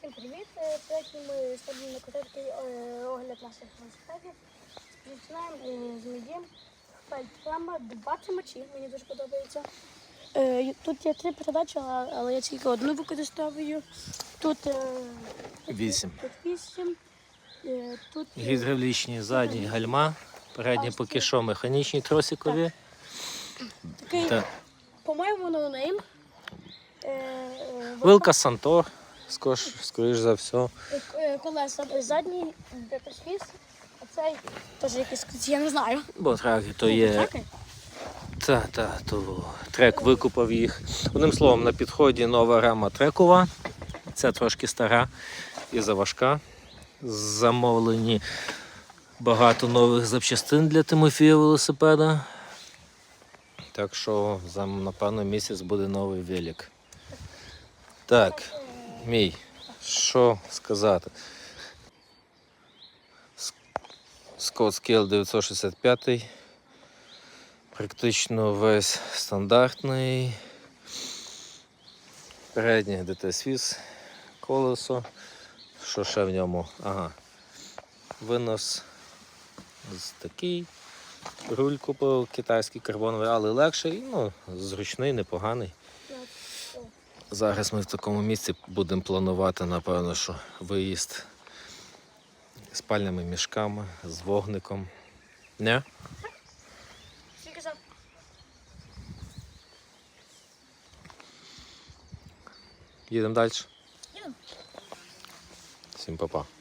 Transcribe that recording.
Всім привіт! Е, Сьогодні ми сьогодні на короткий е, огляд наших велосипедів. Починаємо е, з медієм. Фельдфрама 20 мочі, мені дуже подобається. Тут є три передачі, але я тільки одну використовую. Тут, Вісім. Тут вісім. Тут Гідравлічні задні гальма, передні поки що механічні тросикові. такий, Та по-моєму, ноунейм. Вилка Сантор, скоріш, скоріш за все. Е, е, колеса задні, беташвіс, а цей теж якийсь, я не знаю. Бо траки то є. Траки? Та, та, то трек викупав їх. Одним словом, на підході нова рама трекова. Ця трошки стара і заважка. Замовлені багато нових запчастин для Тимофія велосипеда. Так що за напевно місяць буде новий велик. Так, мій, що сказати? Scott Scale 965. Практично весь стандартний. Переднє ДТ-свіз, колесо. Що ще в ньому? Ага. Винос з такий. Руль купив китайський карбоновий, але легший, ну, зручний, непоганий. Зараз ми в такому місці будемо планувати, напевно, що виїзд з спальними мішками, з вогником. Не? Їдемо далі. Всім па-па.